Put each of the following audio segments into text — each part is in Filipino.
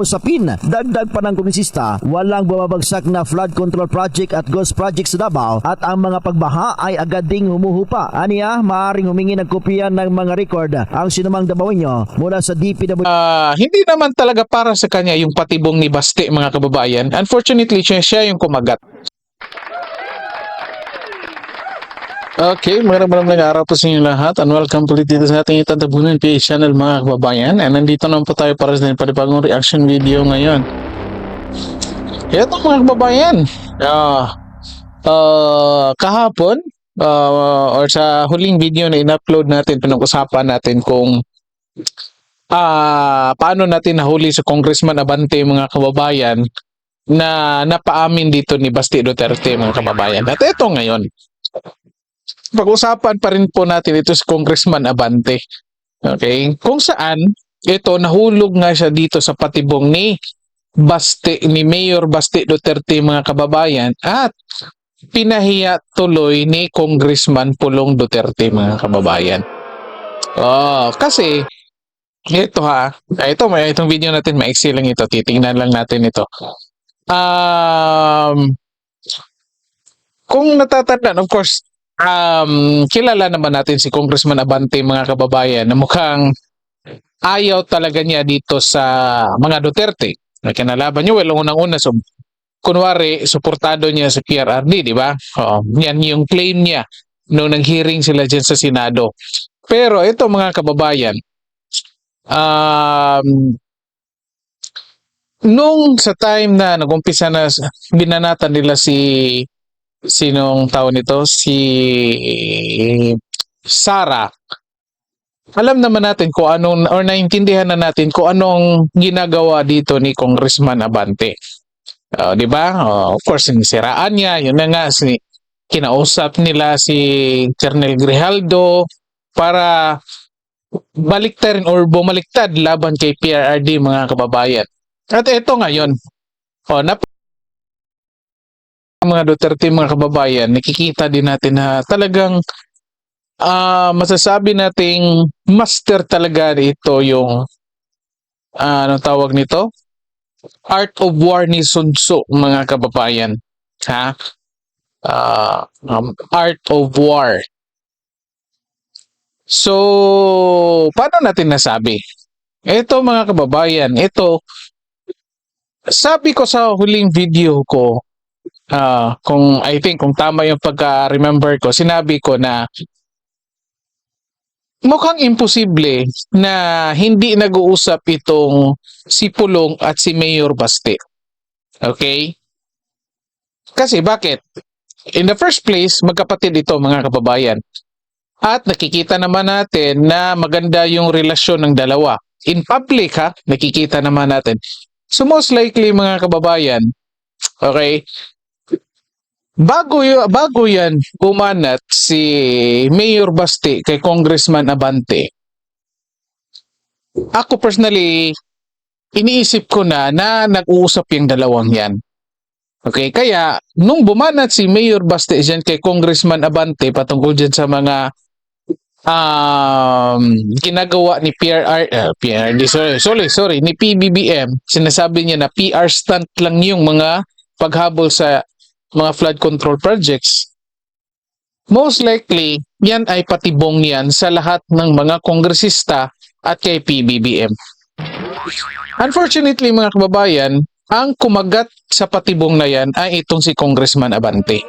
Usapin, dagdag pa ng komisista, walang bumabagsak na flood control project at ghost project sa Davao at ang mga pagbaha ay agad ding humuhupa. Aniya, maaaring humingi ng kopya ng mga record ang sinumang Dabawenyo mula sa DPW Ah, hindi naman talaga para sa kanya yung patibong ni Baste mga kababayan. Unfortunately, siya, siya yung kumagat. Okay, maraming maraming araw po sa inyo lahat and welcome po dito sa ating itatabunan PH channel mga kababayan. And nandito naman po tayo para sa panibagong reaction video ngayon. Ito mga kababayan, ah ah, kahapon ah, or sa huling video na in-upload natin, pinag-usapan natin kung ah paano natin nahuli sa Congressman Abante mga kababayan na napaamin dito ni Basti Duterte mga kababayan. At ito ngayon, pag-usapan pa rin po natin ito si Congressman Abante. Okay? Kung saan, ito nahulog nga siya dito sa patibong ni Basti, ni Mayor Basti Duterte mga kababayan at pinahiya tuloy ni Congressman Pulong Duterte mga kababayan. Oh, kasi ito ha, ito may itong video natin maiksi lang ito, titingnan lang natin ito. Um kung natatandaan, of course, um, kilala naman natin si Congressman Abante mga kababayan na mukhang ayaw talaga niya dito sa mga Duterte. Na kinalaban niyo, well, unang-una, so, kunwari, suportado niya sa PRRD, di ba? Oo, yan yung claim niya nung nag-hearing sila dyan sa Senado. Pero ito mga kababayan, um, nung sa time na nagumpisa na binanatan nila si sinong tao nito si Sara alam naman natin kung anong or naintindihan na natin kung anong ginagawa dito ni Congressman Abante. Uh, 'di ba? Oh, of course sinisiraan niya, yun na nga si kinausap nila si Colonel Grijaldo para baliktarin or bumaliktad laban kay PRRD mga kababayan. At ito ngayon, oh, nap mga Duterte mga kababayan, nakikita din natin na talagang ah masasabi nating master talaga ito yung ah, anong tawag nito? Art of War ni Sun Tzu, mga kababayan. Ha? Ah, um, Art of War. So, paano natin nasabi? Ito mga kababayan, ito sabi ko sa huling video ko, ah kung I think kung tama yung pagka-remember ko, sinabi ko na mukhang imposible na hindi nag-uusap itong si Pulong at si Mayor Baste. Okay? Kasi bakit? In the first place, magkapatid ito mga kababayan. At nakikita naman natin na maganda yung relasyon ng dalawa. In public ha, nakikita naman natin. So most likely mga kababayan, okay, bago, bago yan umanat si Mayor Basti kay Congressman Abante, ako personally, iniisip ko na na nag-uusap yung dalawang yan. Okay, kaya nung bumanat si Mayor Basti dyan kay Congressman Abante patungkol dyan sa mga um, ginagawa ni PRR, uh, PRD, sorry, sorry, sorry, ni PBBM, sinasabi niya na PR stunt lang yung mga paghabol sa mga flood control projects. Most likely, yan ay patibong yan sa lahat ng mga kongresista at kay PBBM. Unfortunately, mga kababayan, ang kumagat sa patibong na yan ay itong si Congressman Abante.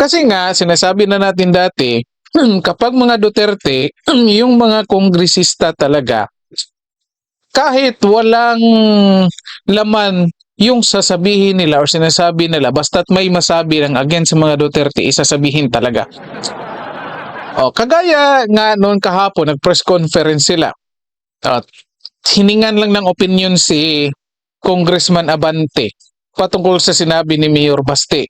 Kasi nga, sinasabi na natin dati, kapag mga Duterte, yung mga kongresista talaga, kahit walang laman yung sasabihin nila or sinasabi nila, basta't may masabi ng against sa mga Duterte, isasabihin talaga. O, kagaya nga noon kahapon, nag-press conference sila. At hiningan lang ng opinion si Congressman Abante patungkol sa sinabi ni Mayor Baste.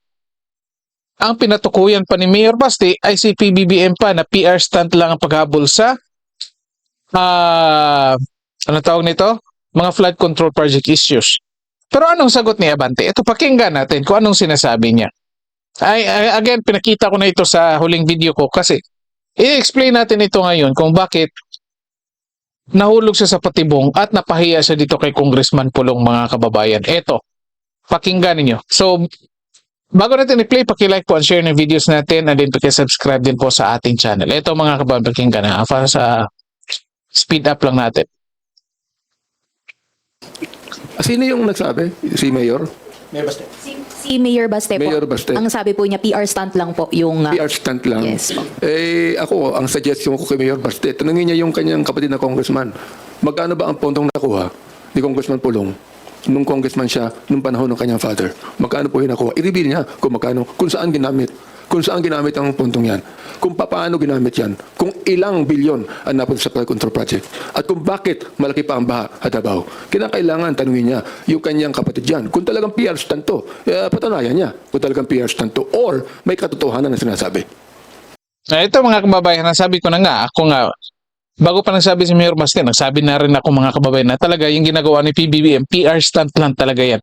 Ang pinatukuyan pa ni Mayor Baste ay si PBBM pa na PR stunt lang ang paghabol sa ah ano tawag nito? Mga flood control project issues. Pero anong sagot ni Abante? Ito pakinggan natin kung anong sinasabi niya. Ay, again, pinakita ko na ito sa huling video ko kasi i-explain natin ito ngayon kung bakit nahulog siya sa patibong at napahiya siya dito kay Congressman Pulong mga kababayan. Eto, pakinggan ninyo. So, bago natin i-play, paki-like po and share ng videos natin and then paki-subscribe din po sa ating channel. Eto mga kababayan, pakinggan na. Para sa speed up lang natin. Ah, Sino yung nagsabi? Si Mayor? Si, si Mayor Baste po. Mayor Baste. Ang sabi po niya, PR stunt lang po yung... uh, PR stunt lang. Yes po. Eh, ako, ang suggestion ko kay Mayor Baste, tanungin niya yung kanyang kapatid na congressman, magkano ba ang pondong nakuha ni Congressman Pulong nung congressman siya nung panahon ng kanyang father? Magkano po yung nakuha? I-reveal niya kung magkano, kung saan ginamit. Kung saan ginamit ang puntong yan. Kung paano ginamit yan. Kung ilang bilyon ang napunta sa flood control project. At kung bakit malaki pa ang baha at Davao. Kinakailangan tanungin niya yung kanyang kapatid yan. Kung talagang PR stunt to, eh, patanayan niya. Kung talagang PR stunt to. Or may katotohanan na sinasabi. Ah, Ito mga kababayan, nasabi ko na nga, ako nga, bago pa nagsabi si Mayor Baste, nagsabi na rin ako mga kababayan na talaga yung ginagawa ni PBBM, PR stunt lang talaga yan.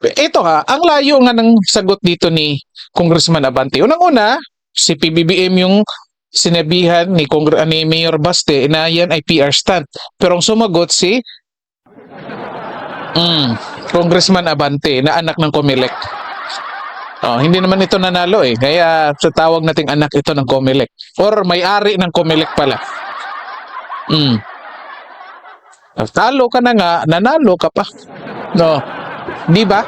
Ito ha, ang layo nga ng sagot dito ni Congressman Abante. Unang-una, si PBBM yung sinabihan ni, Congre- ni Mayor Baste na yan ay PR stunt. Pero ang sumagot si mm, Congressman Abante na anak ng Comelec. Oh, hindi naman ito nanalo eh. Kaya sa tawag nating anak ito ng Comelec. Or may-ari ng Comelec pala. Mm. Talo ka na nga, nanalo ka pa. No. Di ba?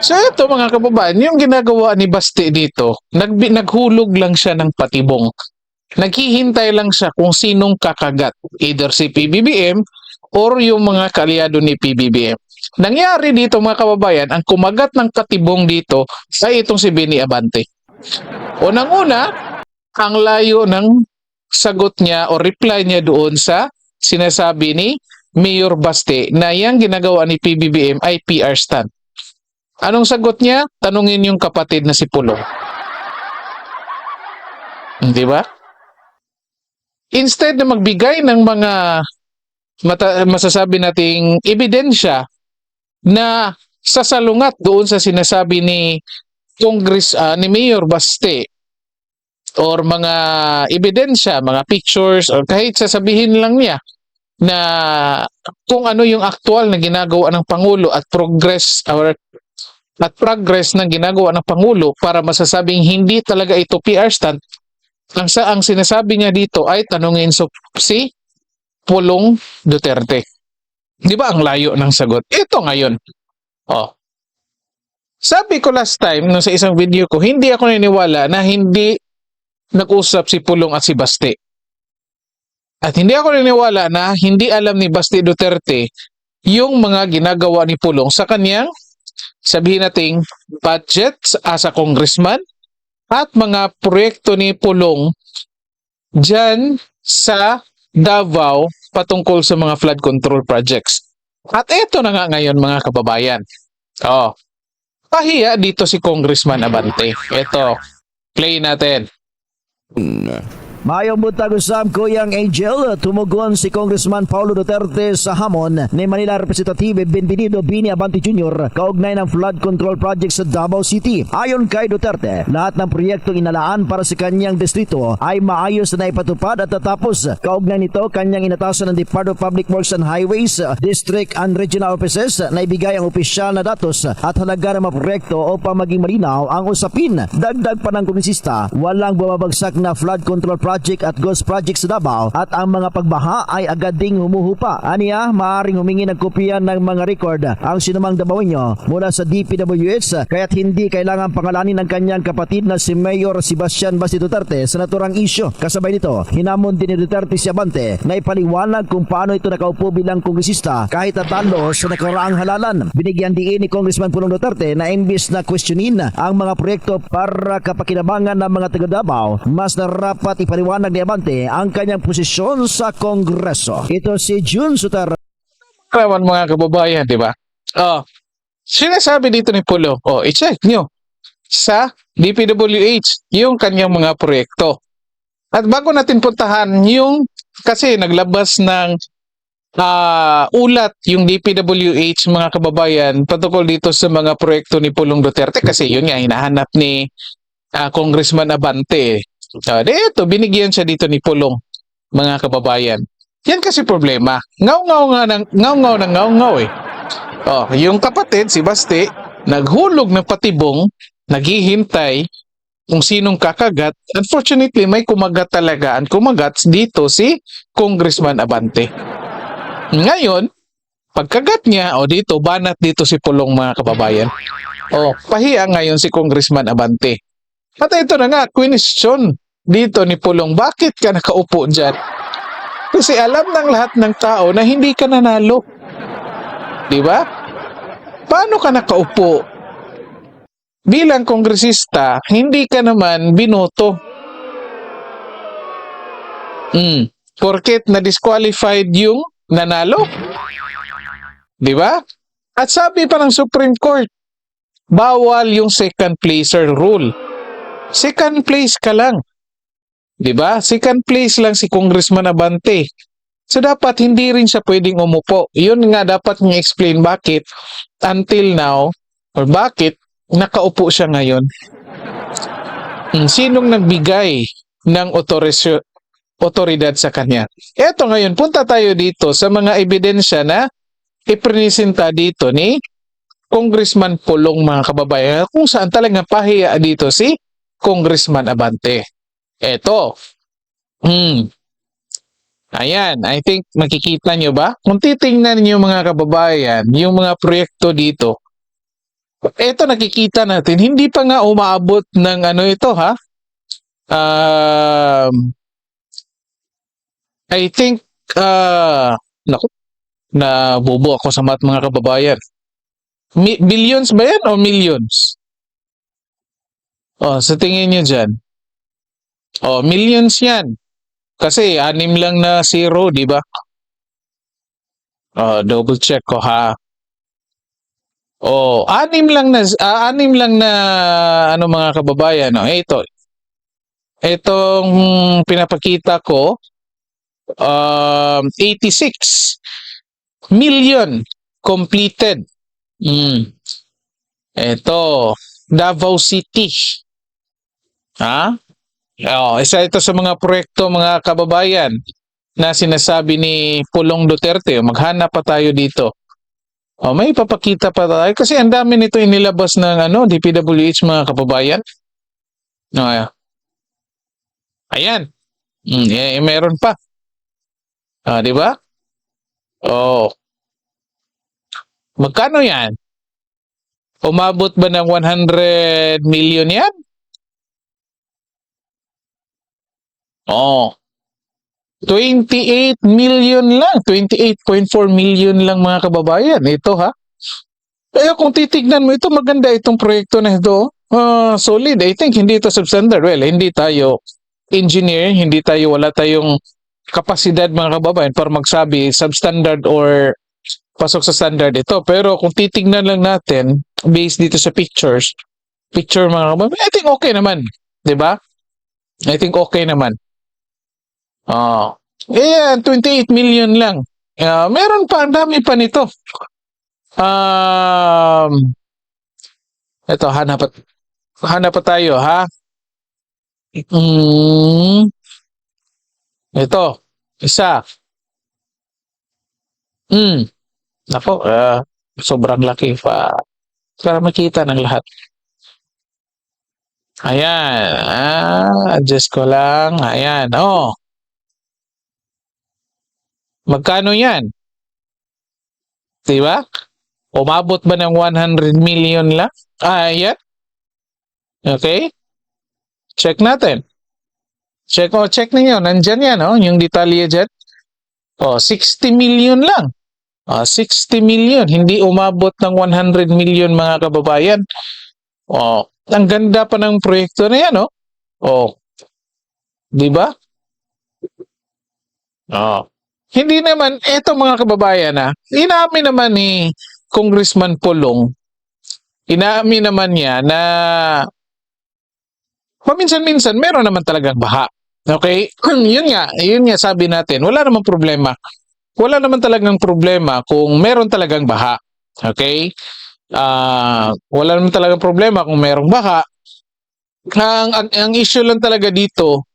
So ito mga kababayan, yung ginagawa ni Basti dito, nagbi, naghulog lang siya ng patibong. Naghihintay lang siya kung sinong kakagat. Either si PBBM or yung mga kalyado ni PBBM. Nangyari dito mga kababayan, ang kumagat ng katibong dito ay itong si Benny Abante. Unang-una, ang layo ng sagot niya o reply niya doon sa sinasabi ni Mayor Baste na yung ginagawa ni PBBM ay PR stunt. Anong sagot niya? Tanungin yung kapatid na si Pulong. Di ba? Instead na magbigay ng mga mata- masasabi nating ebidensya na sasalungat doon sa sinasabi ni Congress ah, ni Mayor Baste or mga ebidensya, mga pictures or kahit sasabihin lang niya na kung ano yung aktual na ginagawa ng Pangulo at progress or at progress ng ginagawa ng Pangulo para masasabing hindi talaga ito PR stunt, ang, sa, ang sinasabi niya dito ay tanungin so, si Pulong Duterte. Di ba ang layo ng sagot? Ito ngayon. Oh. Sabi ko last time nung sa isang video ko, hindi ako naniniwala na hindi nag-usap si Pulong at si Baste. At hindi ako naniniwala na hindi alam ni Baste Duterte yung mga ginagawa ni Pulong sa kanyang sabihin nating budget as a congressman at mga proyekto ni Pulong dyan sa Davao patungkol sa mga flood control projects. At ito na nga ngayon mga kababayan. Oh, pahiya dito si Congressman Abante. Ito, play natin. 嗯 Mayong buntag usab Kuyang Angel, tumugon si Congressman Paulo Duterte sa hamon ni Manila Representative Benvenido Bini Abante Jr. kaugnay ng flood control project sa Davao City. Ayon kay Duterte, lahat ng proyektong inalaan para sa kanyang distrito ay maayos na ipatupad at tatapos. Kaugnay nito, kanyang inatasan ng Department of Public Works and Highways, District and Regional Offices na ibigay ang opisyal na datos at halaga ng mga proyekto upang maging malinaw ang usapin. Dagdag pa ng komisista, walang bumabagsak na flood control project at ghost project sa Davao at ang mga pagbaha ay agad ding humuhupa. Aniya, maaaring humingi ng kopya ng mga record ang sinumang Dabawenyo mula sa DPWH kaya't hindi kailangan pangalanin ng kanyang kapatid na si Mayor Sebastian Basti Duterte sa naturang isyo. Kasabay nito, hinamon din ni Duterte si Abante na ipaliwanag kung paano ito nakaupo bilang kongresista kahit natalo sa nakaraang halalan. Binigyan diin ni Congressman Pulong Duterte na imbis na questionin ang mga proyekto para kapakinabangan ng mga taga Davao, mas narapat ipaliwanag ni Abante ang kanyang posisyon sa Kongreso. Ito si June Sutar Kawan mga kababayan, di ba? Oh, sinasabi dito ni Pulo, oh, i-check nyo sa DPWH yung kanyang mga proyekto. At bago natin puntahan yung, kasi naglabas ng ah, ulat yung DPWH mga kababayan patungkol dito sa mga proyekto ni Pulong Duterte kasi yun nga hinahanap ni ah, Congressman Abante. Uh, ito, binigyan siya dito ni Pulong mga kababayan. Yan kasi problema. Ngaw-ngaw nga ng ngaw-ngaw ng ngaw-ngaw eh. Oh, yung kapatid si Basti naghulog ng patibong, naghihintay kung sinong kakagat. Unfortunately, may kumagat talaga. Ang kumagat dito si Congressman Abante. Ngayon, pagkagat niya, o dito, banat dito si Pulong mga kababayan. O, pahiya ngayon si Congressman Abante. At ito na nga, question dito ni Pulong, bakit ka nakaupo dyan? Kasi alam ng lahat ng tao na hindi ka nanalo. Di ba? Paano ka nakaupo? Bilang kongresista, hindi ka naman binoto. Hmm. Porket na-disqualified yung nanalo. Di ba? At sabi pa ng Supreme Court, bawal yung second placer rule. Second place ka lang. 'Di ba? Second place lang si Congressman Abante. So dapat hindi rin siya pwedeng umupo. 'Yun nga dapat niya explain bakit until now or bakit nakaupo siya ngayon. Hmm, Sinong nagbigay ng otorisyo otoridad sa kanya? Eto ngayon, punta tayo dito sa mga ebidensya na ipresenta dito ni Congressman Pulong mga kababayan kung saan talagang pahiya dito si Congressman Abante. Eto. Hmm. Ayan, I think makikita nyo ba? Kung titingnan nyo mga kababayan, yung mga proyekto dito, eto nakikita natin, hindi pa nga umaabot ng ano ito ha? Um, I think, uh, naku, nabubo ako sa mga kababayan. Mi- billions ba yan o millions? Oh, sa tingin niyo dyan. Oh, millions yan. Kasi anim lang na zero, di ba? Oh, double check ko ha. Oh, anim lang na ah, anim lang na ano mga kababayan, no. Ito. Itong pinapakita ko um 86 million completed. Mm. Ito, Davao City. Ha? Oh, isa ito sa mga proyekto mga kababayan na sinasabi ni Pulong Duterte. Maghanap pa tayo dito. Oh, may papakita pa tayo kasi ang dami nito inilabas ng ano, DPWH mga kababayan. No, ayan. Ayan. Mm, eh, eh, meron pa. Ah, di ba? Oh. Magkano 'yan? Umabot ba ng 100 million 'yan? Oh. 28 million lang, 28.4 million lang mga kababayan. Ito ha. Kaya kung titignan mo ito, maganda itong proyekto na ito. Ah, solid. I think hindi ito substandard. Well, hindi tayo engineer, hindi tayo, wala tayong kapasidad mga kababayan para magsabi substandard or pasok sa standard ito. Pero kung titignan lang natin, based dito sa pictures, picture mga kababayan, I think okay naman. ba? I think okay naman. Ah, eh, 28 million lang. Ah, meron pa, ang dami pa nito. Um, ito, hanap hanap pa tayo, ha? Mm, ito, isa. Mm, nako, ah, sobrang laki pa. Para makita ng lahat. Ayan, ah, adjust ko lang. Ayan, oh. Magkano yan? Diba? Umabot ba ng 100 million lang? Ah, yan. Okay? Check natin. Check, oh, check ninyo. Nandyan yan, oh, yung detalye dyan. Oh, 60 million lang. Ah, 60 million. Hindi umabot ng 100 million mga kababayan. Oh, ang ganda pa ng proyekto na yan, oh. Oh. Di ba? Oh. Hindi naman, eto mga kababayan na, inamin naman ni Congressman Pulong, inamin naman niya na paminsan-minsan meron naman talagang baha. Okay? yun nga, yun nga sabi natin, wala namang problema. Wala naman talagang problema kung meron talagang baha. Okay? Ah, wala naman talagang problema kung merong baha. Ang, ang, ang issue lang talaga dito,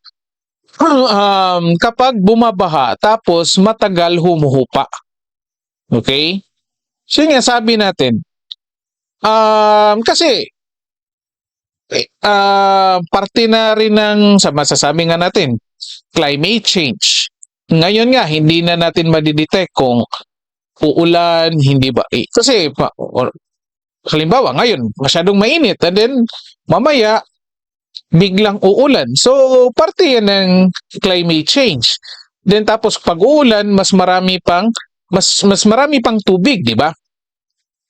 um, kapag bumabaha tapos matagal humuhupa. Okay? So yun nga sabi natin. Um, kasi ah, parte na rin ng sa masasabi nga natin, climate change. Ngayon nga, hindi na natin madidetect kung uulan, hindi ba. Eh, kasi, or, halimbawa, ngayon, masyadong mainit. And then, mamaya, biglang uulan. So, parte yan ng climate change. Then, tapos, pag uulan, mas marami pang, mas, mas marami pang tubig, di ba?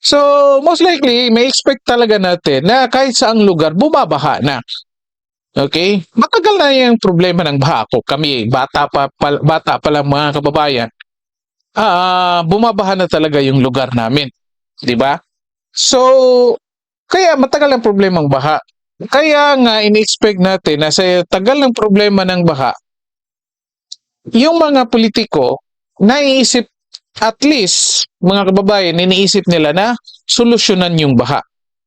So, most likely, may expect talaga natin na kahit saang lugar, bumabaha na. Okay? Matagal na yung problema ng baha ko. Kami, bata pa, pa bata pa lang mga kababayan. Ah, bumabaha na talaga yung lugar namin. 'Di ba? So, kaya matagal ang problema ng baha. Kaya nga ini-expect natin na sa tagal ng problema ng baha, yung mga politiko naiisip at least mga kababayan, iniisip nila na solusyonan yung baha.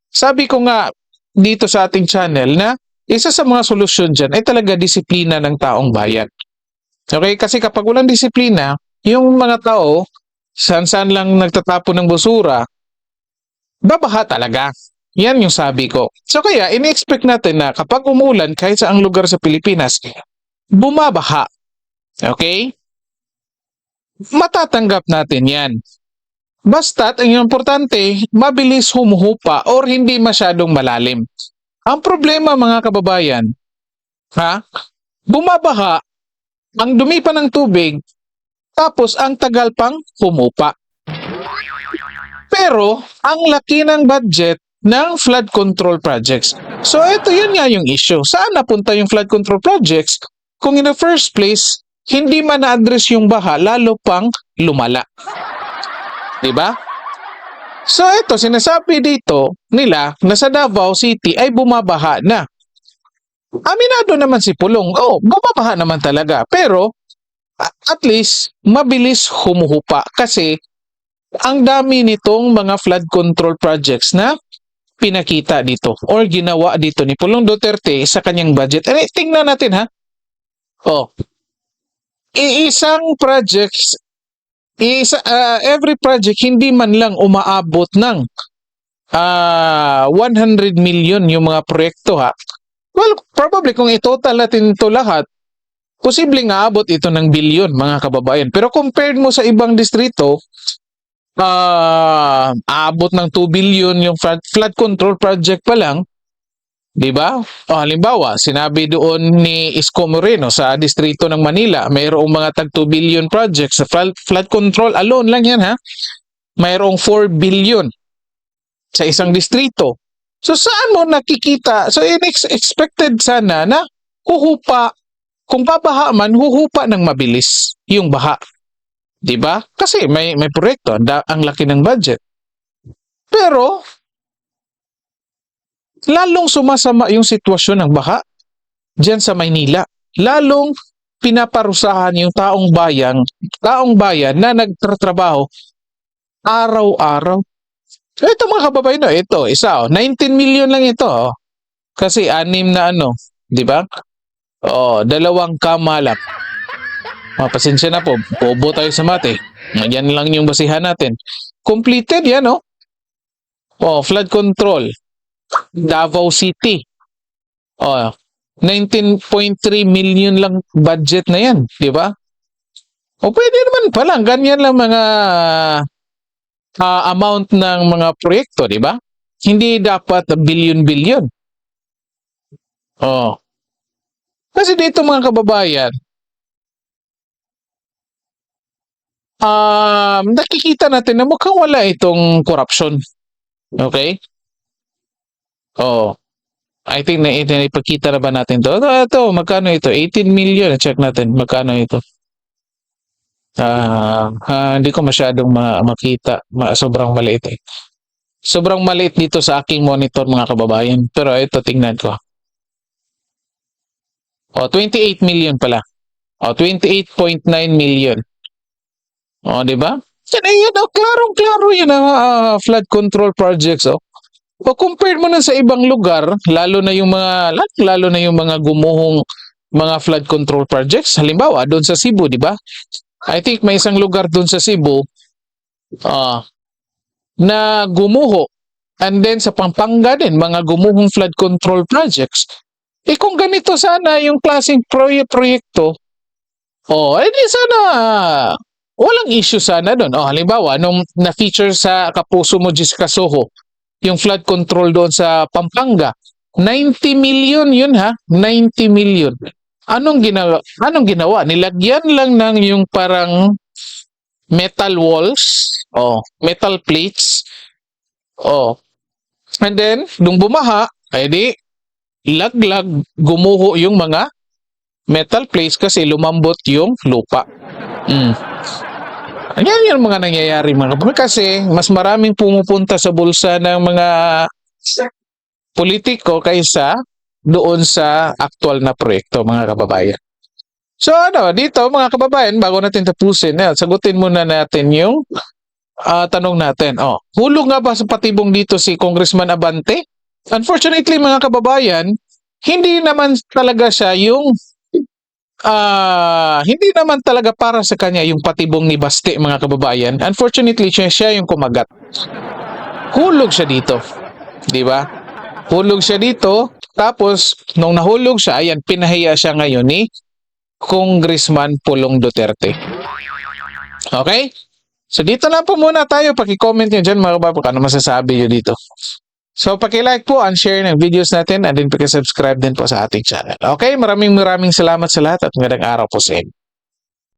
Sabi ko nga dito sa ating channel na isa sa mga solusyon dyan ay talaga disiplina ng taong bayan. Okay? Kasi kapag walang disiplina, yung mga tao, saan-saan lang nagtatapon ng busura, babaha talaga. Yan yung sabi ko. So kaya, ini-expect natin na kapag umulan kahit sa ang lugar sa Pilipinas, bumabaha. Okay? Matatanggap natin yan. Basta't ang importante, mabilis humuhupa or hindi masyadong malalim. Ang problema mga kababayan, ha? Bumabaha, ang dumi pa ng tubig, tapos ang tagal pang humupa. Pero, ang laki ng budget ng flood control projects. So, ito yun nga yung issue. Saan napunta yung flood control projects kung in the first place, hindi man na-address yung baha, lalo pang lumala. Diba? So ito, sinasabi dito nila na sa Davao City ay bumabaha na. Aminado naman si Pulong, oh, bumabaha naman talaga. Pero, at least, mabilis humuhupa kasi ang dami nitong mga flood control projects na pinakita dito or ginawa dito ni Pulong Duterte sa kanyang budget. Eh, tingnan natin ha. Oh. Iisang projects isa, ah, every project hindi man lang umaabot ng ah 100 million yung mga proyekto ha. Well, probably kung i-total natin ito lahat, posibleng aabot ito ng bilyon mga kababayan. Pero compared mo sa ibang distrito, ah aabot ng 2 billion yung flood, flood control project pa lang, 'di ba? O halimbawa, sinabi doon ni Isko Moreno sa distrito ng Manila, mayroong mga tag 2 billion projects sa flood, control alone lang 'yan ha. Mayroong 4 billion sa isang distrito. So saan mo nakikita? So expected sana na huhupa kung babaha man huhupa ng mabilis yung baha. 'Di ba? Kasi may may proyekto, da, ang laki ng budget. Pero lalong sumasama yung sitwasyon ng baha diyan sa Maynila. Lalong pinaparusahan yung taong bayan, taong bayan na nagtatrabaho araw-araw. Ito mga kababayan, ito, isa, oh, 19 million lang ito. Oh. Kasi anim na ano, di ba? Oh, dalawang kama lang. Mapasensya na po, bobo tayo sa mate. Yan lang yung basihan natin. Completed yan, oh. Oh, flood control. Davao City. Oh, 19.3 million lang budget na yan, di ba? O pwede naman pala, ganyan lang mga ah, amount ng mga proyekto, di ba? Hindi dapat billion-billion. Oh. Kasi dito mga kababayan, um, nakikita natin na mukhang wala itong corruption. Okay? Oh. I think na ipakita na ba natin to? Ito, ito, magkano ito? 18 million. Check natin. Magkano ito? Ah, ah, hindi ko masyadong ma- makita. Ma- sobrang maliit eh. Sobrang maliit dito sa aking monitor mga kababayan. Pero ito, tingnan ko. O, 28 million pala. O, 28.9 million. O, di ba? Yan, eh, yan, oh, klarong-klaro yan ang ah, flood control projects. Oh. O compare mo na sa ibang lugar, lalo na yung mga lalo, na yung mga gumuhong mga flood control projects. Halimbawa, doon sa Cebu, di ba? I think may isang lugar doon sa Cebu ah, na gumuho. And then sa Pampanga din, mga gumuhong flood control projects. Eh kung ganito sana yung klaseng proye proyekto, oh, eh di sana walang issue sana doon. Oh, halimbawa, nung na-feature sa Kapuso mo, Jessica Soho, yung flood control doon sa Pampanga, 90 million yun ha, 90 million. Anong ginawa? Anong ginawa? Nilagyan lang ng yung parang metal walls, oh, metal plates. Oh. And then, nung bumaha, ay di, laglag, gumuho yung mga metal plates kasi lumambot yung lupa. Mm. Yan yung mga nangyayari mga kapatid. Kasi mas maraming pumupunta sa bulsa ng mga politiko kaysa doon sa aktual na proyekto mga kababayan. So ano, dito mga kababayan, bago natin tapusin, yan, sagutin muna natin yung ah, tanong natin. Oh, hulog nga ba sa patibong dito si Congressman Abante? Unfortunately mga kababayan, hindi naman talaga siya yung ah hindi naman talaga para sa kanya yung patibong ni Baste mga kababayan. Unfortunately, siya, siya yung kumagat. Hulog siya dito. Di ba? Hulog siya dito. Tapos, nung nahulog siya, ayan, pinahiya siya ngayon ni Congressman Pulong Duterte. Okay? So, dito na po muna tayo. Paki-comment nyo dyan mga kababayan. Ano masasabi nyo dito? So, paki-like po and share ng videos natin and then paki-subscribe din po sa ating channel. Okay? Maraming maraming salamat sa lahat at magandang araw po sa inyo.